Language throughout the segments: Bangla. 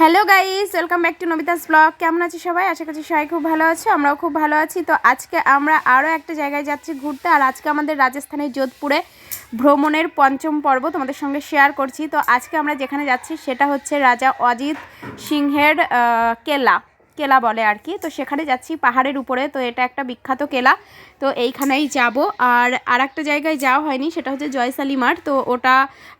Hello guys, welcome back to নবিতাস blog. কেমন আছে সবাই? আশা করছি সবাই খুব ভালো আছে, আমরাও খুব ভালো আছি। তো আজকে আমরা আরও একটা জায়গায় যাচ্ছি ঘুরতে, আর আজকে আমাদের রাজস্থানের যোধপুরে ভ্রমণের পঞ্চম পর্ব তোমাদের সঙ্গে শেয়ার করছি। তো আজকে আমরা যেখানে যাচ্ছি সেটা হচ্ছে রাজা অজিত সিংহের কেলা কেলা বলে আর কি। তো সেখানে যাচ্ছি পাহাড়ের উপরে। তো এটা একটা বিখ্যাত কেলা। তো এইখানেই যাব। আর আর একটা জায়গায় যাওয়া হয়নি, সেটা হচ্ছে জয়সালি মাঠ। তো ওটা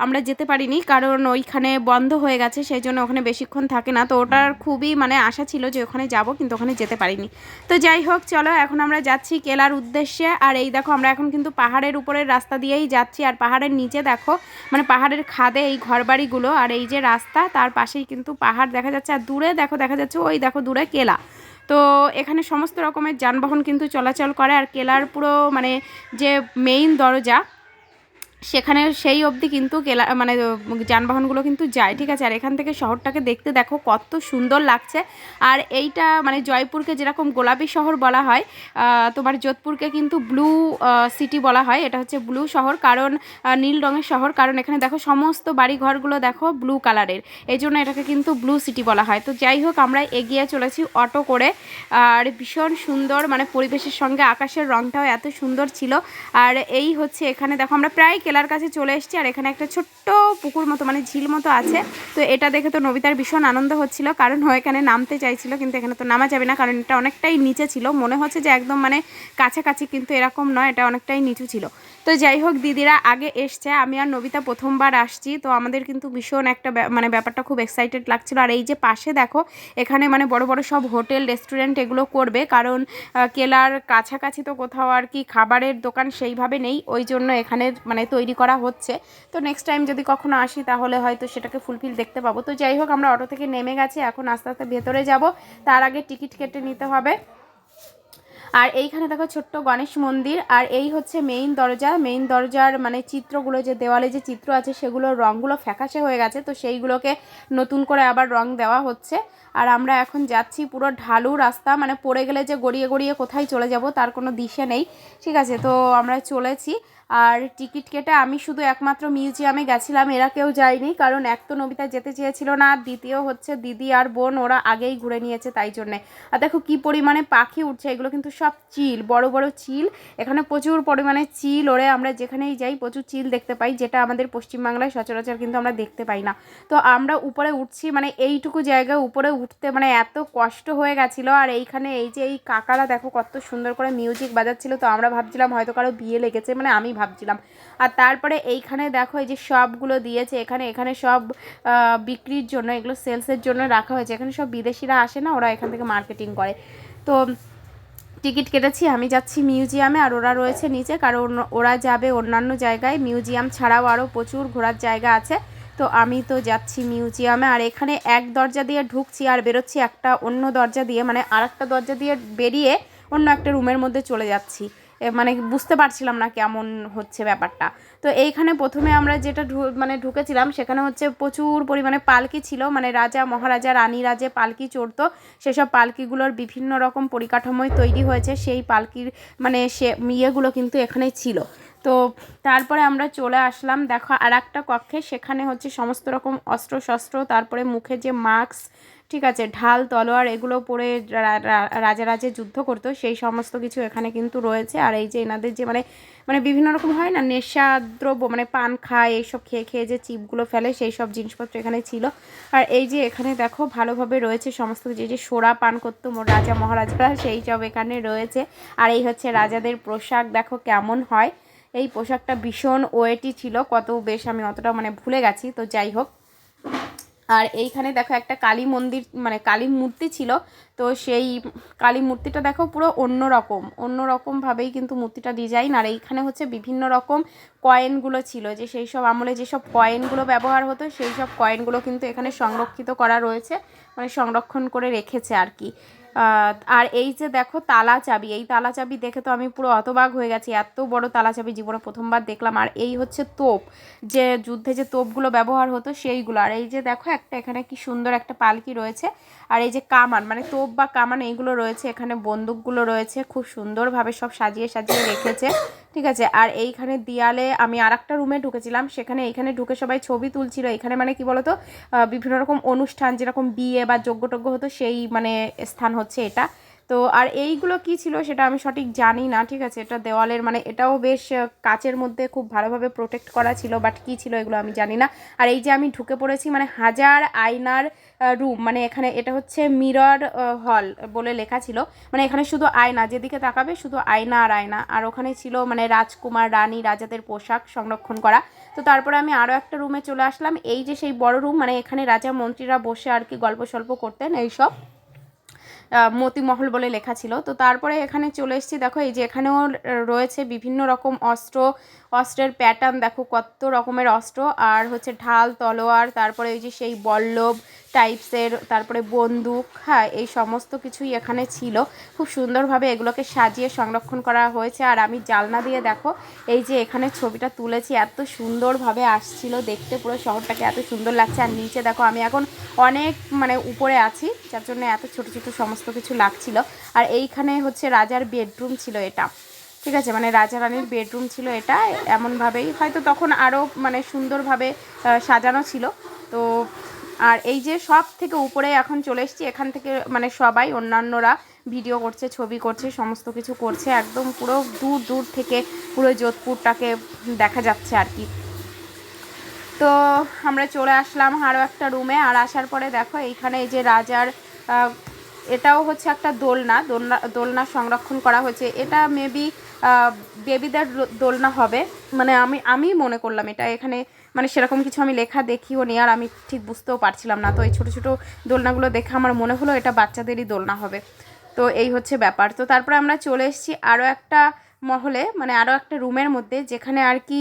আমরা যেতে পারিনি, কারণ ওইখানে বন্ধ হয়ে গেছে, সেই জন্য ওখানে বেশিক্ষণ থাকে না। তো ওটার খুবই মানে আশা ছিল যে ওখানে যাব, কিন্তু ওখানে যেতে পারিনি। তো যাই হোক, চলো এখন আমরা যাচ্ছি কেলার উদ্দেশ্যে। আর এই দেখো, আমরা এখন কিন্তু পাহাড়ের উপরের রাস্তা দিয়েই যাচ্ছি। আর পাহাড়ের নিচে দেখো মানে পাহাড়ের খাদে এই ঘরবাড়িগুলো। আর এই যে রাস্তা, তার পাশেই কিন্তু পাহাড় দেখা যাচ্ছে। আর দূরে দেখো, দেখা যাচ্ছে ওই দেখো দূরে কেলা। তো এখানে সমস্ত রকমের যানবাহন কিন্তু চলাচল করে আর কেলার পুরো মানে যে মেইন দরজা সেখানে সেই অবধি কিন্তু কেলা মানে যানবাহনগুলো কিন্তু যায়, ঠিক আছে? আর এখান থেকে শহরটাকে দেখতে দেখো, কত সুন্দর লাগছে। আর এইটা মানে জয়পুরকে যেরকম গোলাপি শহর বলা হয় তোমার যোধপুরকে কিন্তু ব্লু সিটি বলা হয়। এটা হচ্ছে ব্লু শহর, কারণ নীল রঙের শহর। কারণ এখানে দেখো সমস্ত বাড়ি ঘরগুলো দেখো ব্লু কালারের এই জন্য এটাকে কিন্তু ব্লু সিটি বলা হয়। তো যাই হোক, আমরা এগিয়ে চলেছি অটো করে। আর ভীষণ সুন্দর মানে পরিবেশের সঙ্গে আকাশের রংটাও এত সুন্দর ছিল। আর এই হচ্ছে এখানে, দেখো, আমরা প্রায় কেলার কাছে চলে এসেছি আর এখানে একটা ছোট্ট পুকুর মতো মানে ঝিল মতো আছে। তো এটা দেখে তো নবিতার ভীষণ আনন্দ হচ্ছিল, কারণ ও এখানে নামতে চাইছিল, কিন্তু এখানে তো নামা যাবে না, কারণ এটা অনেকটাই নিচে ছিল। মনে হচ্ছে যে একদম মানে কাছাকাছি, কিন্তু এরকম নয়, এটা অনেকটাই নিচু ছিল। তো যাই হোক, দিদিরা আগে এসছে, আমি আর নবিতা প্রথমবার আসছি, তো আমাদের কিন্তু ভীষণ একটা মানে ব্যাপারটা খুব এক্সাইটেড লাগছিল। আর এই যে পাশে দেখো, এখানে মানে বড় বড় সব হোটেল রেস্টুরেন্ট এগুলো করবে, কারণ কেলার কাছাকাছি তো কোথাও আর কি খাবারের দোকান সেইভাবে নেই, ওই জন্য এখানে মানে তৈরি করা হচ্ছে। তো নেক্সট টাইম যদি কখনো আসি, তাহলে হয়তো সেটাকে ফুলফিল দেখতে পাবো। তো যাই হোক, আমরা অটো থেকে নেমে গেছি, এখন আস্তে আস্তে ভেতরে যাব। তার আগে টিকিট কেটে নিতে হবে। আর এইখানে দেখো ছোট্ট গণেশ মন্দির, আর এই হচ্ছে মেইন দরজা। মেইন দরজার মানে চিত্রগুলো, যে দেওয়ালে যে চিত্র আছে, সেগুলোর রঙগুলো ফ্যাকাশে হয়ে গেছে, তো সেইগুলোকে নতুন করে আবার রং দেওয়া হচ্ছে। আর আমরা এখন যাচ্ছি পুরো ঢালু রাস্তা মানে পড়ে গেলে যে গড়িয়ে গড়িয়ে কোথায় চলে যাব, তার কোনো দিশে নেই। ঠিক আছে, তো আমরা চলেছি। আর টিকিট কেটে আমি শুধু একমাত্র মিউজিয়ামে গেছিলাম, এরা কেউ যায়নি, কারণ এক তো নবিতা যেতে চেয়েছিল না আর দ্বিতীয় হচ্ছে দিদি আর বোন, ওরা আগেই ঘুরে নিয়েছে তাই জন্যে। আর দেখো কি পরিমাণে পাখি উঠছে এগুলো কিন্তু সব চিল, বড় বড় চিল, এখানে প্রচুর পরিমাণে চিল, ওরে আমরা যেখানেই যাই প্রচুর চিল দেখতে পাই, যেটা আমাদের পশ্চিমবাংলায় সচরাচর কিন্তু আমরা দেখতে পাই না। তো আমরা উপরে উঠছি মানে এইটুকু জায়গায় উপরে উঠতে মানে এত কষ্ট হয়ে গেছিল, আর এইখানে এই যে এই কাকারা দেখো কত সুন্দর করে মিউজিক বাজাচ্ছিল, তো আমরা ভাবছিলাম হয়তো কারও বিয়ে লেগেছে মানে আমি ভাবছিলাম। আর তারপরে এইখানে দেখো, এই যে সবগুলো দিয়েছে, এখানে এখানে সব বিক্রির জন্য, এগুলো সেলসের জন্য রাখা হয়েছে। এখানে সব বিদেশিরা আসে না, ওরা এখান থেকে মার্কেটিং করে। তো টিকিট কেটেছি, আমি যাচ্ছি মিউজিয়ামে আর ওরা রয়েছে নিচে, কারণ ওরা যাবে অন্যান্য জায়গায়। মিউজিয়াম ছাড়াও আরও প্রচুর ঘোরার জায়গা আছে। তো আমি তো যাচ্ছি মিউজিয়ামে আর এখানে এক দরজা দিয়ে ঢুকছি আর বেরোচ্ছি একটা অন্য দরজা দিয়ে মানে আরেকটা দরজা দিয়ে বেরিয়ে অন্য একটা রুমের মধ্যে চলে যাচ্ছি। মানে বুঝতে পারছিলাম না কেমন হচ্ছে ব্যাপারটা। তো এইখানে প্রথমে আমরা যেটা ঢু- মানে ঢুকেছিলাম সেখানে হচ্ছে প্রচুর পরিমাণে পালকি ছিল মানে রাজা, মহারাজা, রানীরা যে পালকি চড়তো, সেসব পালকিগুলোর বিভিন্ন রকম পরিকাঠামোয় তৈরি হয়েছে, সেই পালকির মানে সে ইয়েগুলো কিন্তু এখানে ছিল। তো তারপরে আমরা চলে আসলাম, দেখো আর একটা কক্ষে, সেখানে হচ্ছে সমস্ত রকম অস্ত্র শস্ত্র তারপরে মুখে যে মাস্ক ঠিক আছে, ঢাল, তলোয়ার এগুলো পরে রা- রা- রাজারা যে যুদ্ধ করতো, সেই সমস্ত কিছু এখানে কিন্তু রয়েছে। আর এই যে এনাদের যে মানে মানে বিভিন্ন রকম হয় না, নেশা, দ্রব্য মানে পান খায়, এইসব খেয়ে খেয়ে যে চিপগুলো ফেলে, সেই সব জিনিসপত্র এখানে ছিল। আর এই যে এখানে দেখো, ভালোভাবে রয়েছে সমস্ত যে যে সোরা পান করতো রাজা, মহারাজরা, সেই সব এখানে রয়েছে। আর এই হচ্ছে রাজাদের পোশাক, দেখো কেমন হয়। এই পোশাকটা ভীষণ ওয়েটি ছিল, কত বেশ আমি অতটা মানে ভুলে গেছি, তো যাই হোক। আর এইখানে দেখো একটা কালী মন্দির মানে কালী মূর্তি ছিল, তো সেই কালী মূর্তিটা দেখো পুরো অন্য রকম অন্য রকমভাবেই কিন্তু মূর্তিটা ডিজাইন আর এইখানে হচ্ছে বিভিন্ন রকম কয়েনগুলো ছিল, যে সেই সব আমলে যেসব কয়েনগুলো ব্যবহার হতো, সেই সব কয়েনগুলো কিন্তু এখানে সংরক্ষিত করা রয়েছে মানে সংরক্ষণ করে রেখেছে আর কি। আর এই যে দেখো তালা চাবি, এই তালা চাবি দেখে তো আমি পুরো অতবাগ হয়ে গেছি। এত বড় তালা চাবি জীবনে প্রথমবার দেখলাম। আর এই হচ্ছে তোপ, যে যুদ্ধে যে তোপগুলো ব্যবহার হতো সেইগুলো। আর এই যে দেখো একটা, এখানে কি সুন্দর একটা পালকি রয়েছে। আর এই যে কামান মানে তোপ বা কামান এইগুলো রয়েছে। এখানে বন্দুকগুলো রয়েছে, খুব সুন্দরভাবে সব সাজিয়ে সাজিয়ে রেখেছে। ঠিক আছে? আর এইখানে দেয়ালে আমি আর একটা রুমে ঢুকেছিলাম। সেখানে এইখানে ঢুকে সবাই ছবি তুলছিল। এখানে মানে কি বলতো? বিভিন্ন রকম অনুষ্ঠান, যেরকম বিয়ে বা যজ্ঞটজ্ঞ হতো, সেই মানে স্থান হচ্ছে এটা। তো আর এইগুলো কি ছিল সেটা আমি সঠিক জানি না, ঠিক আছে? এটা দেওয়ালের মানে এটাও বেশ কাচের মধ্যে খুব ভালোভাবে প্রোটেক্ট করা ছিল বাট কি ছিল এগুলো আমি জানি না। আর এই যে আমি ঢুকে পড়েছি মানে হাজার আয়নার রুম মানে এখানে এটা হচ্ছে মিরর হল বলে লেখা ছিল। মানে এখানে শুধু আয়না, যেদিকে তাকাবে শুধু আয়না আর আয়না। আর ওখানে ছিল মানে রাজকুমার, রানী, রাজাদের পোশাক সংরক্ষণ করা। তো তারপরে আমি আরও একটা রুমে চলে আসলাম। এই যে সেই বড় রুম মানে এখানে রাজা মন্ত্রীরা বসে আর কি গল্প সল্প করতেন এইসব। মতিমহল বলে লেখা ছিল। তো তারপরে এখানে চলে এসেছি। দেখো, এই যে এখানেও রয়েছে বিভিন্ন রকম অস্ত্র। অস্ত্রের প্যাটার্ন দেখো, কত রকমের অস্ত্র। আর হচ্ছে ঢাল, তলোয়ার, তারপরে এই যে সেই বল্লভ টাইপসের তারপরে বন্দুক হ্যাঁ এই সমস্ত কিছুই এখানে ছিল। খুব সুন্দরভাবে এগুলোকে সাজিয়ে সংরক্ষণ করা হয়েছে। আর আমি জালনা দিয়ে দেখো, এই যে এখানে ছবিটা তুলেছি, এত সুন্দরভাবে আসছিল দেখতে, পুরো শহরটাকে এত সুন্দর লাগছে। আর নিচে দেখো, আমি এখন অনেক মানে উপরে আছি, যার জন্য এত ছোট ছোট সমস্ত কিছু লাগছিল। আর এইখানে হচ্ছে রাজার বেডরুম ছিল এটা। ঠিক আছে? মানে রাজা রানীর বেডরুম ছিল এটা, এমনভাবেই। হয়তো তখন আরও মানে সুন্দরভাবে সাজানো ছিল। তো আর এই যে সব থেকে উপরে এখন চলে এসেছি, এখান থেকে মানে সবাই, অন্যান্যরা ভিডিও করছে, ছবি করছে, সমস্ত কিছু করছে। একদম পুরো দূর দূর থেকে পুরো যোধপুরটাকে দেখা যাচ্ছে আর কি। তো আমরা চলে আসলাম আরও একটা রুমে আর আসার পরে দেখো, এইখানে এই যে রাজার এটাও হচ্ছে একটা দোলনা দোলনা দোলনা সংরক্ষণ করা হয়েছে। এটা মেবি বেবিদের দোলনা হবে। মানে আমি আমি মনে করলাম এটা এখানে মানে সেরকম কিছু আমি লেখা দেখিও নি আর আমি ঠিক বুঝতেও পারছিলাম না। তো এই ছোটো ছোটো দোলনাগুলো দেখে আমার মনে হলো এটা বাচ্চাদেরই দোলনা হবে। তো এই হচ্ছে ব্যাপার। তো তারপরে আমরা চলে এসেছি আরও একটা মহলে মানে আরও একটা রুমের মধ্যে, যেখানে আর কি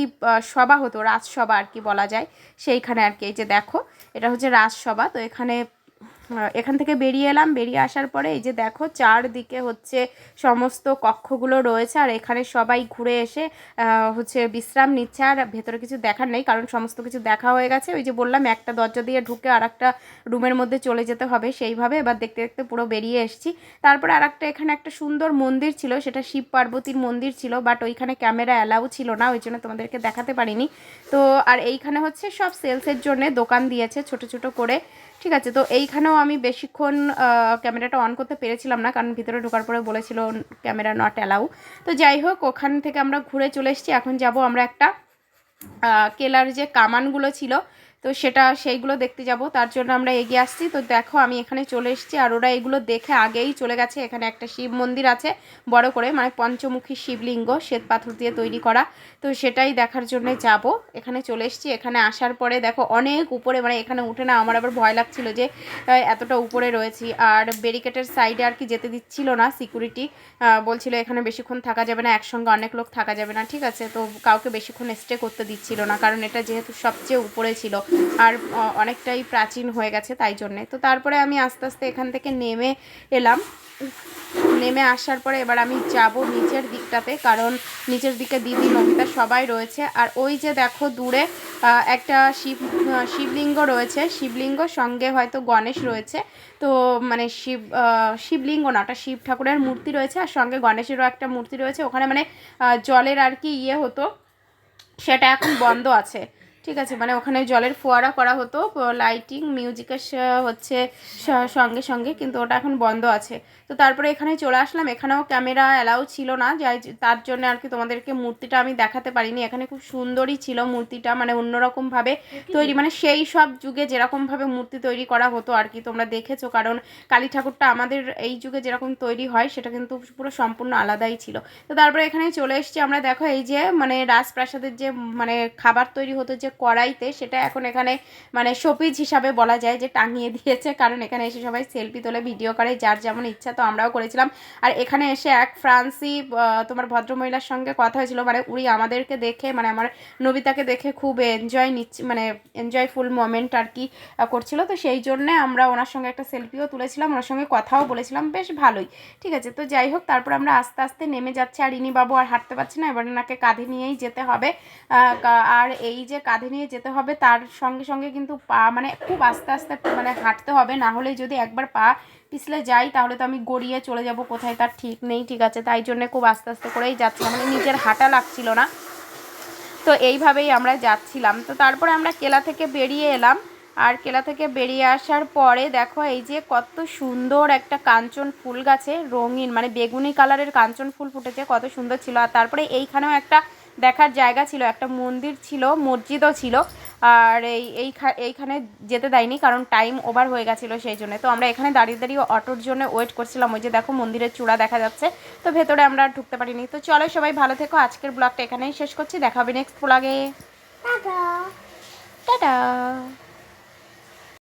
সভা হতো, রাজসভা আর কি বলা যায়। সেইখানে আর কি, এই যে দেখো, এটা হচ্ছে রাজসভা। তো এখানে এখান থেকে বেরিয়ে এলাম। বেরিয়ে আসার পরে এই যে দেখো, চারদিকে হচ্ছে সমস্ত কক্ষগুলো রয়েছে আর এখানে সবাই ঘুরে এসে হচ্ছে বিশ্রাম নিচ্ছে আর ভেতরে কিছু দেখার নেই কারণ সমস্ত কিছু দেখা হয়ে গেছে। ওই যে বললাম, একটা দরজা দিয়ে ঢুকে আর একটা রুমের মধ্যে চলে যেতে হবে সেইভাবে। এবার দেখতে দেখতে পুরো বেরিয়ে এসেছি। তারপরে আর একটা এখানে একটা সুন্দর মন্দির ছিল, সেটা শিব পার্বতীর মন্দির ছিল বাট ওইখানে ক্যামেরা অ্যালাউ ছিল না, ওই জন্য তোমাদেরকে দেখাতে পারিনি। তো, আর এইখানে হচ্ছে সব সেলসের জন্য দোকান দিয়েছে ছোট ছোট করে। ঠিক আছে, তো এইখানেও আমি বেশিক্ষণ ক্যামেরাটা অন করতে পেরেছিলাম না, কারণ ভিতরে ঢোকার পরে বলেছিল ক্যামেরা নট অ্যালাউ তো যাই হোক, ওখান থেকে আমরা ঘুরে চলে এসেছি, এখন যাব আমরা একটা কেলার যে কামানগুলো ছিল তো সেটা সেইগুলো দেখতে যাব। তার জন্য আমরা এগিয়ে আসছি। তো দেখো, আমি এখানে চলে এসেছি আর ওরা এগুলো দেখে আগেই চলে গেছে। এখানে একটা শিব মন্দির আছে, বড় করে মানে পঞ্চমুখী শিবলিঙ্গ, শ্বেত পাথর দিয়ে তৈরি করা। তো সেটাই দেখার জন্য যাব। এখানে চলে এসেছি। এখানে আসার পরে দেখো, অনেক উপরে মানে এখানে উঠে না আমার আবার ভয় লাগছিল যে এতটা উপরে রয়েছি। আর ব্যারিকেটের সাইডে আর কি যেতে দিচ্ছিল না সিকিউরিটি। বলছিল এখানে বেশিক্ষণ থাকা যাবে না, একসঙ্গে অনেক লোক থাকা যাবে না, ঠিক আছে? তো কাউকে বেশিক্ষণ স্টে করতে দিচ্ছিল না, কারণ এটা যেহেতু সবচেয়ে উপরে ছিল। আর অনেকটাই প্রাচীন হয়ে গেছে তাই জন্যে। তো তারপরে আমি আস্তে আস্তে এখান থেকে নেমে এলাম। নেমে আসার পরে এবার আমি যাব নিচের দিকটাতে, কারণ নিচের দিকে দিদি, নমিতা সবাই রয়েছে। আর ওই যে দেখো দূরে একটা শিব শিবলিঙ্গ রয়েছে। শিবলিঙ্গ সঙ্গে হয়তো গণেশ রয়েছে। তো মানে শিব শিবলিঙ্গ না, ওটা শিব ঠাকুরের মূর্তি রয়েছে। আর সঙ্গে গণেশেরও একটা মূর্তি রয়েছে। ওখানে মানে জলের আর কি ইয়ে হতো, সেটা এখন বন্ধ আছে। ঠিক আছে মানে ওখানে জলের ফোয়ারা করা হতো লাইটিং মিউজিকের হচ্ছে সঙ্গে সঙ্গে, কিন্তু ওটা এখন বন্ধ আছে। তো তারপরে এখানে চলে আসলাম, এখানেও ক্যামেরা অ্যালাউ ছিল না, যাই, তার জন্য আর কি তোমাদেরকে মূর্তিটা আমি দেখাতে পারিনি। এখানে খুব সুন্দরই ছিল মূর্তিটা মানে অন্যরকমভাবে তৈরি মানে সেই সব যুগে যেরকমভাবে মূর্তি তৈরি করা হতো আর কি, তোমরা দেখেছ, কারণ কালী ঠাকুরটা আমাদের এই যুগে যেরকম তৈরি হয়, সেটা কিন্তু পুরো সম্পূর্ণ আলাদাই ছিল। তো তারপরে এখানে চলে এসেছি আমরা, দেখো এই যে মানে রাজপ্রাসাদের যে মানে খাবার তৈরি হতো, যে কড়াইতে, সেটা এখন এখানে মানে শোপিজ হিসাবে বলা যায় যে টাঙিয়ে দিয়েছে। কারণ এখানে এসে সবাই সেলফি তোলে, ভিডিও করে, যার যেমন ইচ্ছা তো আমরাও করেছিলাম। আর এখানে এসে এক ফ্রান্সি তোমার ভদ্রমহিলার সঙ্গে কথা হয়েছিল। মানে উনি আমাদেরকে দেখে মানে আমার নবিতাকে দেখে খুব এনজয় নিচ্ছি মানে এনজয়ফুল মোমেন্ট আর কি করছিল। তো সেই জন্যে আমরা ওনার সঙ্গে একটা সেলফিও তুলেছিলাম, ওনার সঙ্গে কথাও বলেছিলাম। বেশ ভালোই, ঠিক আছে? তো যাই হোক, তারপর আমরা আস্তে আস্তে নেমে যাচ্ছি। আর ইনি বাবু আর হাঁটতে পারছি না, এবার ওনাকে কাঁধে নিয়েই যেতে হবে। আর এই যে কাঁধে কাঁধে নিয়ে যেতে হবে, তার সঙ্গে সঙ্গে কিন্তু পা মানে খুব আস্তে আস্তে মানে হাঁটতে হবে, না হলে যদি একবার পা পিছলে যাই তাহলে তো আমি গড়িয়ে চলে যাব, কোথায় তার ঠিক নেই, ঠিক আছে, তাই জন্য খুব আস্তে আস্তে করেই যাচ্ছিলাম মানে নিজের হাঁটা লাগছিল না। তো এইভাবেই আমরা যাচ্ছিলাম, তো তারপরে আমরা কেলা থেকে বেরিয়ে এলাম, আর কেলা থেকে বেরিয়ে আসার পরে দেখো এই যে কত সুন্দর একটা কাঞ্চন ফুল গাছে রঙিন মানে বেগুনি কালারের কাঞ্চন ফুল ফুটেছে, কত সুন্দর ছিল, আর তারপরে এইখানেও একটা দেখার জায়গা ছিল একটা মন্দির ছিল মসজিদও ছিল। আর এই এইখা- এইখানে যেতে দেয়নি কারণ টাইম ওভার হয়ে গেছিল সেই জন্য। তো আমরা এখানে দাঁড়িয়ে দাঁড়িয়ে অটোর জন্য ওয়েট করছিলাম ওই যে দেখো মন্দিরের চূড়া দেখা যাচ্ছে। তো ভেতরে আমরা ঢুকতে পারিনি। তো চলো সবাই ভালো থেকো আজকের ব্লগটা এখানেই শেষ করছি দেখা হবে নেক্সট ব্লগে টাটা।